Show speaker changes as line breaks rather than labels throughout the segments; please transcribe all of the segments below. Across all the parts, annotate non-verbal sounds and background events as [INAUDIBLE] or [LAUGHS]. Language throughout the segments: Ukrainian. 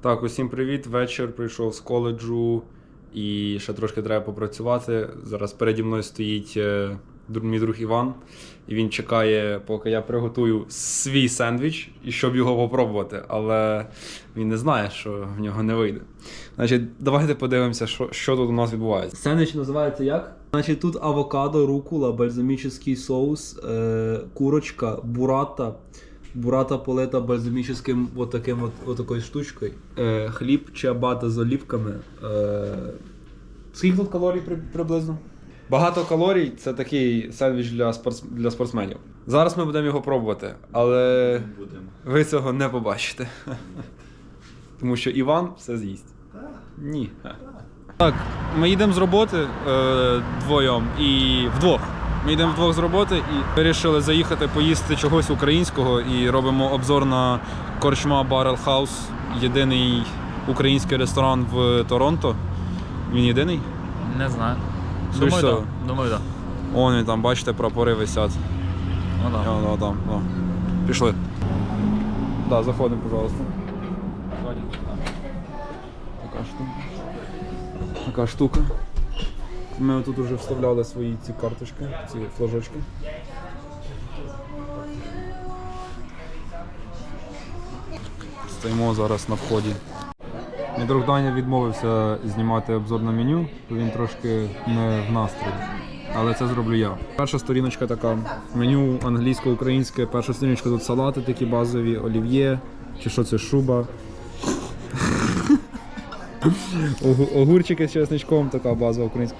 Так, усім привіт. Вечір прийшов з коледжу і ще трошки треба попрацювати. Зараз переді мною стоїть е, мій друг Іван, і він чекає, поки я приготую свій сендвіч і щоб його попробувати. Але він не знає, що в нього не вийде. Значить, давайте подивимося, що, що тут у нас відбувається. Сендвіч називається як? Значить, тут авокадо, рукула, бальзамічний соус, е, курочка, бурата. Бурата полита бальзамічним от таким от, от такою штучкою. Е, хліб чиабата з олівками. Е, скільки тут калорій при, приблизно? Багато калорій це такий сендвіч для, спортс, для спортсменів. Зараз ми будемо його пробувати, але ви цього не побачите. Тому що Іван все з'їсть. Ні. Так, ми їдемо з роботи е, двоєм і вдвох. Ми йдемо вдвох з роботи і вирішили заїхати поїсти чогось українського і робимо обзор на корчма Barrel House, єдиний український ресторан в Торонто. Він єдиний?
Не знаю.
Що
Думаю,
що?
так. Думаю, так.
Вон він там, бачите, прапори висять.
Ну.
О, о, там, о. Пішли. Да, заходимо, пожалуйста. Така штука. Така штука. Ми тут вже вставляли свої ці карточки, ці флажочки. Стоїмо зараз на вході. Мій друг Даня відмовився знімати обзор на меню, бо він трошки не в настрої. Але це зроблю я. Перша сторіночка така. Меню англійсько-українське. Перша сторіночка тут салати такі базові, олів'є. Чи що це шуба? Огу- Огурчики з чесничком, така базова українська.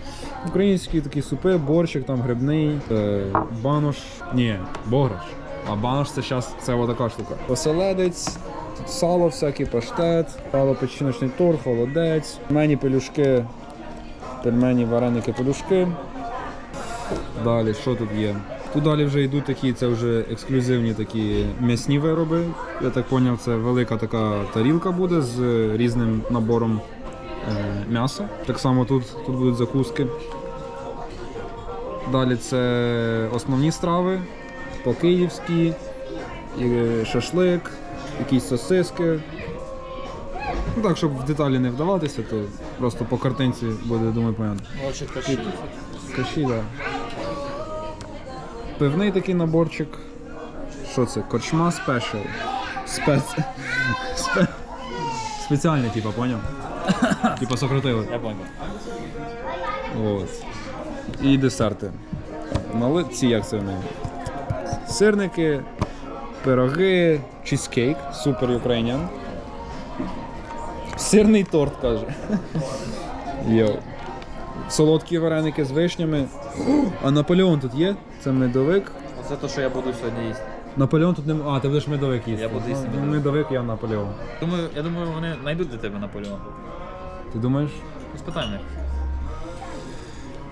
Українські такі супи, борщик, там грибний, е, банош. Ні, бограш. А банош це зараз це отака штука. Оселедець, сало, всякий паштет, сало печіночний торт, холодець, мені пелюшки, пельмені, вареники, пелюшки. Далі, що тут є? Тут далі вже йдуть такі, це вже ексклюзивні такі м'ясні вироби. Я так зрозумів, це велика така тарілка буде з різним набором е, м'яса. Так само тут, тут будуть закуски. Далі це основні страви, по-київськи, шашлик, якісь сосиски. Ну так, щоб в деталі не вдаватися, то просто по картинці буде, думаю, понятно.
Каші.
Да. Пивний такий наборчик. Що це? Корчма спешл. Спец. Спе... Спеціальний, типа, поняв? Типа сократили.
Я понял.
От. І десерти. Мали... Ці як це вони? Сирники, пироги, чизкейк, супер українян. Сирний торт, каже. Йоу. Солодкі вареники з вишнями. А Наполеон тут є? Це медовик.
Це те, що я буду сьогодні їсти.
Наполеон тут не. А, ти будеш медовик їсти.
Я буду їсти
Ну,
медовик.
медовик, я Наполеон.
Думаю, я думаю, вони знайдуть для тебе Наполеон.
Ти думаєш?
Ну, спитай мене.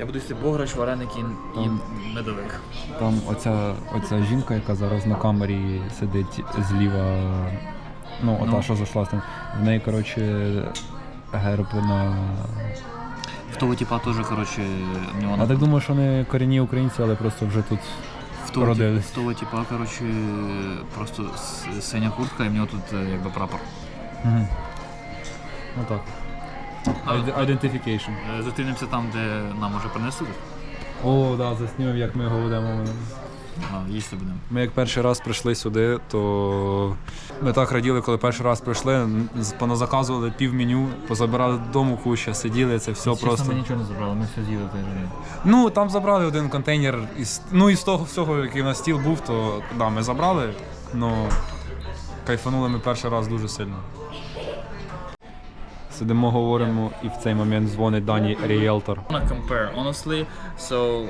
Я буду їсти бограч, вареники і
Там.
медовик.
Там оця, оця жінка, яка зараз на камері сидить зліва. Ну, ота,
Ну.
що зайшла з тим. В неї, коротше, герб на.
В того типа теж, коротше, в нього
Я так думаю, що вони корінні українці, але просто вже тут.
в того,
родились.
в того типа, коротше, просто с- синя куртка і в нього тут е, якби прапор.
Угу. Ну так. Identification.
Е, Зустрінемося там, де нам уже принесли.
О, да, заснімемо, як ми його ведемо.
А, їсти будемо.
Ми як перший раз прийшли сюди, то ми так раділи, коли перший раз прийшли, з- поназаказували пів меню, позабирали додому куча, сиділи, це все просто.
ми нічого не забрали, ми все з'їли той же день.
Ну, там забрали один контейнер із. Ну, із того всього, який на стіл був, то да, ми забрали, але кайфанули ми перший раз дуже сильно. Сидимо, говоримо, і в цей момент дзвонить Дані ріелтор.
Wanna compare honestly. So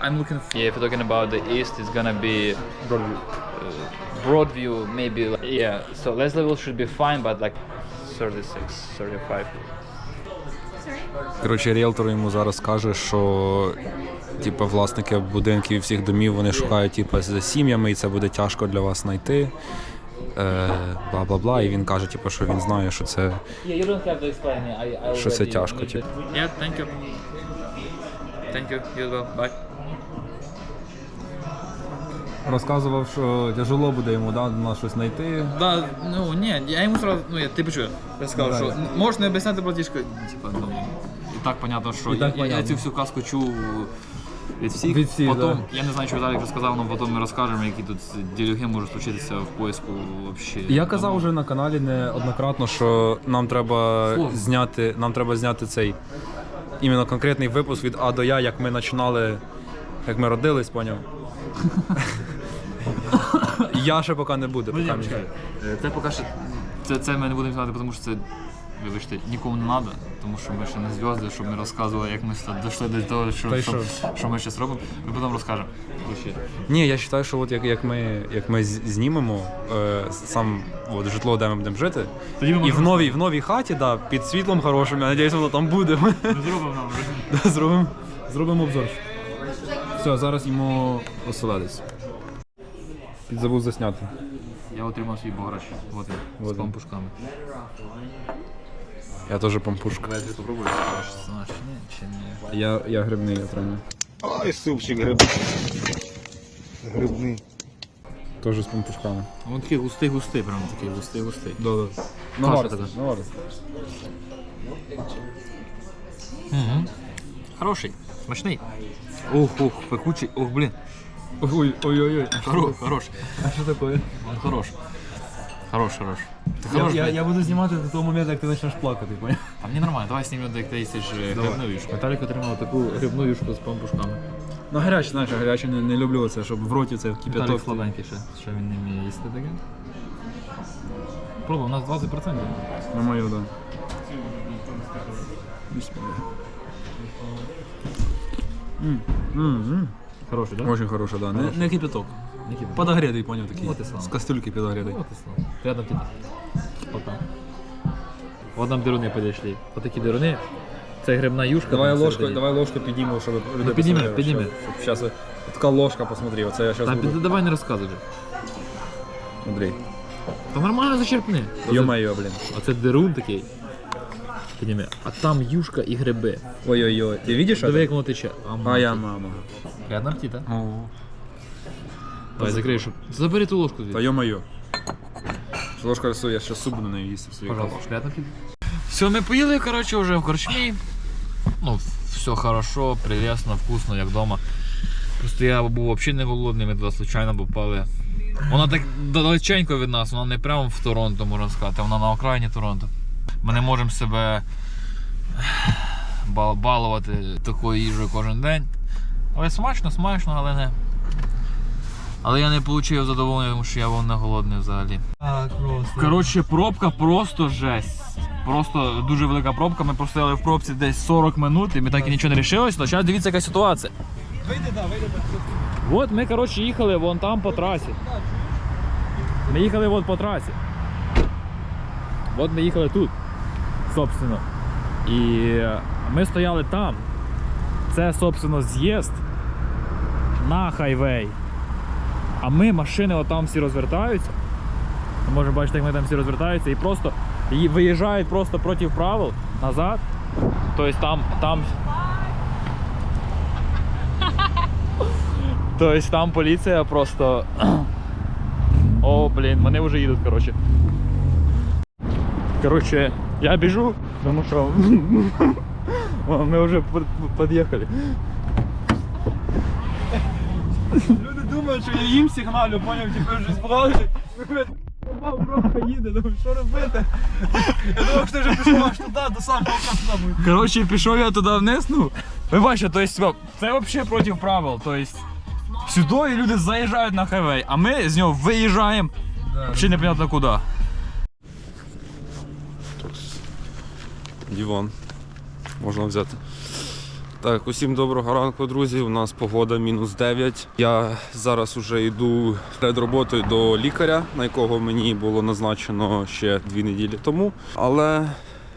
I'm looking. For, yeah, if you're talking about the east, it's gonna be Broadview. Uh, Broadview, maybe. Like, yeah. So less level should be fine, but like 36, 35.
Коротше, ріелтор йому зараз каже, що типу, власники будинків і всіх домів вони шукають типу, за сім'ями, і це буде тяжко для вас знайти. Е, бла бла бла. І він каже, типу, що він знає, що це Що це тяжко, типу.
Yeah, thank you. Thank you. You as well. Bye.
Розказував, що тяжело буде йому да, на щось знайти.
Да, ну ні, я йому сразу, ну я ти почув, я сказав, що можеш не об'ясняти братішка, типа, ну, і так понятно, що
І так
я, я
понятно.
цю всю казку чув від всіх.
Від всіх,
потім,
да.
я не знаю, що Віталік розказав, але потім ми розкажемо, які тут ділюги можуть случитися в поиску вообще.
Я казав уже на каналі неоднократно, що нам треба
Слово.
зняти, нам треба зняти цей іменно конкретний випуск від А до Я, як ми починали, як ми родились, поняв. [LAUGHS] Я ще поки не буде.
Ну,
поки не.
Е, Це поки що, це, це ми не будемо знати, тому що це, вибачте, нікому не треба, тому що ми ще не зв'язки, щоб ми розказували, як ми дійшли до того, що,
й
що,
що?
що ми зараз робимо. Ми потім розкажемо. Ще.
Ні, я вважаю, що от як, як ми, як ми з- знімемо е, сам от, житло, де ми будемо жити,
Тоді ми
і в
можемо
новій, в новій хаті, да, під світлом хорошим, я сподіваюся, воно там буде.
Ми [LAUGHS] зробимо нам вже.
Зробимо зробимо обзор. Все, зараз йому оселедець. Підзабув засняти.
Я отримав свій бограч. Вот він,
Вот
з пампушками.
Я теж пампушка.
Я тобі попробую, скажеш, знаєш, чи ні, чи ні.
Я, я грибний отримав.
Ай, супчик грибний. Грибний.
Теж з пампушками.
Він такий густий-густий, прям такий густий-густий.
Да, да. Наваристо,
така.
наваристо.
Угу. Хороший, смачний. Ух, ух, пекучий, ух, блін.
Ой, ой, ой, ой.
Хорош, хорош.
А що таке?
Хорош. Хорош, хорош. Ти
Я,
хорош,
я, я буду знімати до того моменту, як ти почнеш плакати, поняв?
А мені нормально, давай знімемо, як ти їсиш е, грибну юшку. Віталік отримав таку грибну юшку з пампушками.
Ну гаряче, знаєш, я гаряче не, не люблю це, щоб в роті це
Віталік
кипяток.
слабенький ще, що він не вміє їсти таке. Пробуй, у нас 20%.
На мою, да. М, м, м.
Хороший, так?
Очень хороший, да. Не,
Хороший.
не кипяток.
Не кипить.
Подогретий, поняв такий.
Вот і слава.
З кастрюльки підогретий.
Вот и слава. Приятно аппетита. Пока. Вот нам деруни подійшли. Вот такі деруни. Це грибна юшка.
Давай
там
ложку,
всередині.
давай ложку підіймемо, щоб люди
підніми,
посмотрели,
підніми.
щоб- щоб Щас, така ложка, посмотри, оце я зараз
Та
буду.
давай не розказуй вже.
Андрій.
Та нормально зачерпни.
Йо-моє, блін.
Оце дерун такий. Підніми. А там юшка і гриби.
Ой-ой-ой. Ти бачиш?
Диви, як воно тече.
А я мама.
Приятно аппетита.
О.
Давай закрий, щоб... Забери ту ложку
Та
звідти.
йо-моє. Ложка рисує, я ще суп буду нею їсти в своїй
Пожалуйста, аппетита. Все, ми поїли, коротше, вже в корчмі. Ну, все хорошо, прелесно, вкусно, як вдома. Просто я був взагалі не голодний, ми туди случайно попали. Вона так далеченько від нас, вона не прямо в Торонто, можна сказати, вона на окраїні Торонто. Ми не можемо себе балувати такою їжею кожен день. Але смачно, смачно, але не. Але я не отримав задоволення, тому що я був не голодний взагалі. Коротше, пробка просто жесть. Просто дуже велика пробка. Ми простояли в пробці десь 40 минут, і ми так і нічого не рішилось. Але зараз дивіться, яка ситуація. Вийди, да, вийди. От ми, коротше, їхали вон там по трасі. Ми їхали от по трасі. От ми їхали тут, собственно. І ми стояли там. Це, собственно, з'їзд на хайвей. А ми машини отам всі розвертаються. Може бачите, як вони там всі розвертаються і просто і виїжджають просто проти правил назад. Тобто там. там... [LAUGHS] Тобто там поліція просто. [CLEARS THROAT] О, блін, вони вже їдуть, коротше. Коротше, я біжу, тому що [LAUGHS] ми вже під'їхали.
Люди думають, що я їм сигналю, поняв, типу вже збрали. Пробка їде, думаю, що робити? Я думав, що ти вже пішов аж туди, до самого кінця буде.
Коротше, пішов я туди вниз, ну. Ви бачите, то есть, це взагалі проти правил. То есть, сюди люди заїжджають на хайвей, а ми з нього виїжджаємо. Взагалі непонятно куди.
Дівон. Можна взяти. Так, усім доброго ранку, друзі. У нас погода мінус 9. Я зараз уже йду перед роботою до лікаря, на якого мені було назначено ще дві неділі тому. Але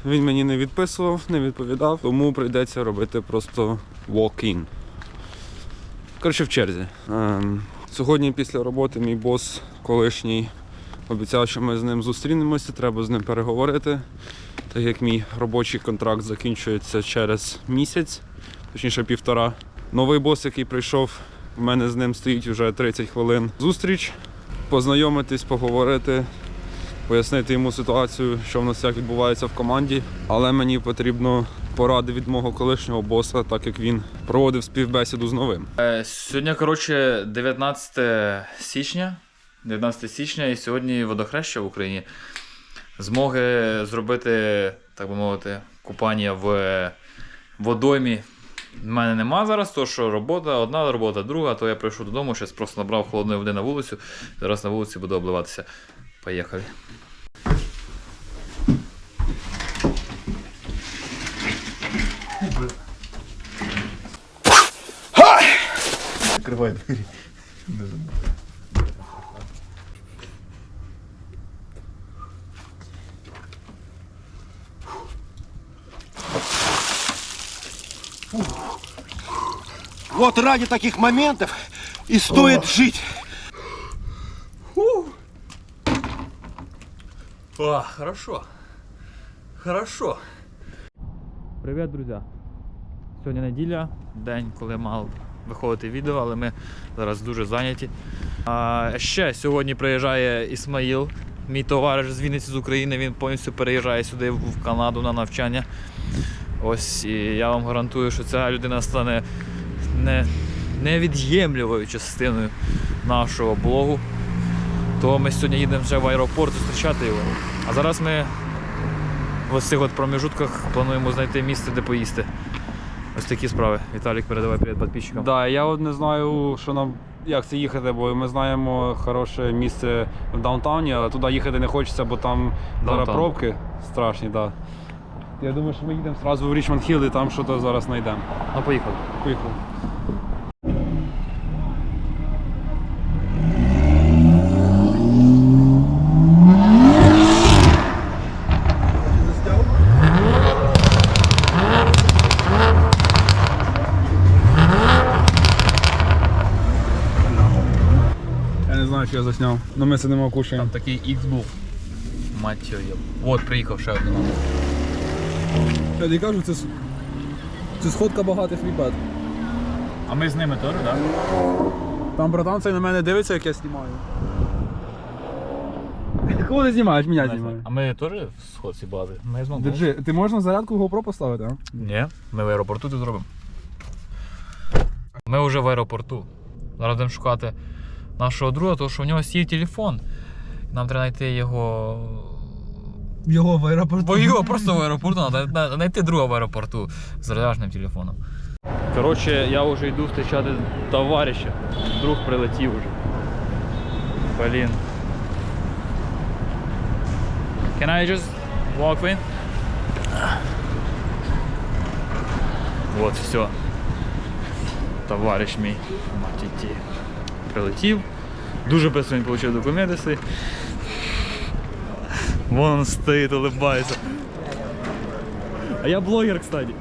він мені не відписував, не відповідав, тому прийдеться робити просто walk-in. Коротше, в черзі. Ем, сьогодні після роботи мій бос колишній обіцяв, що ми з ним зустрінемося, треба з ним переговорити так як мій робочий контракт закінчується через місяць, точніше півтора. Новий бос, який прийшов,
У мене з ним стоїть вже 30 хвилин зустріч. Познайомитись, поговорити, пояснити йому ситуацію, що в нас як відбувається в команді. Але мені потрібно поради від мого колишнього боса, так як він проводив співбесіду з новим.
Е, Сьогодні, коротше, 19 січня. 19 січня, і сьогодні водохреща в Україні. Змоги зробити, так би мовити, купання в водоймі. в мене нема зараз, то що робота, одна робота, друга, то я прийшов додому, зараз просто набрав холодної води на вулицю. Зараз на вулиці буду обливатися. Поїхали.
Закривай двері. Вот ради таких моментов и стоит жить.
О, хорошо. Хорошо. Привіт, друзі. Сьогодні неділя, день, коли мав виходити відео, але ми зараз дуже зайняті. А ще сьогодні приїжджає Ісмаїл, мій товариш з Вінниці з України. Він повністю переїжджає сюди в Канаду на навчання. Ось і я вам гарантую, що ця людина стане не, невід'ємлювою частиною нашого блогу. То ми сьогодні їдемо вже в аеропорт зустрічати його. А зараз ми в ось цих от проміжутках плануємо знайти місце, де поїсти. Ось такі справи. Віталік, передавай привіт підписчикам.
Да, я от не знаю, що нам як це їхати, бо ми знаємо хороше місце в даунтауні, але туди їхати не хочеться, бо там зараз пробки страшні. Да. Я думаю, що ми їдемо одразу в Річмонд Хілл і там щось зараз знайдемо.
Ну, поїхали.
Поїхали. Я не знаю, що я засняв. Ну ми сидимо кушаємо.
Там такий X був. Мать його. От, приїхав ще один.
Я не кажу, це, це сходка багатих ребят.
А ми з ними теж, так?
Там братан цей на мене дивиться, як я знімаю. [LAUGHS] Кого ти знімаєш? Мене знімає.
А ми теж в сходці бази? Ми зможемо.
Держи, ти можна зарядку GoPro поставити, а?
Ні, ми в аеропорту це зробимо. Ми вже в аеропорту. Зараз будемо шукати нашого друга, тому що в нього сів телефон. Нам треба знайти його.
Його в аеропорту.
Бо його просто в аеропорту, треба знайти друга в аеропорту з зарядженим телефоном. Коротше, я вже йду зустрічати товариша. Друг прилетів вже. Блін. Can I just walk in? Вот, все. Товариш мій матіті. Прилетів. Дуже швидко він отримав документи свої. Вон он стоит, улыбается. А я блогер, кстати.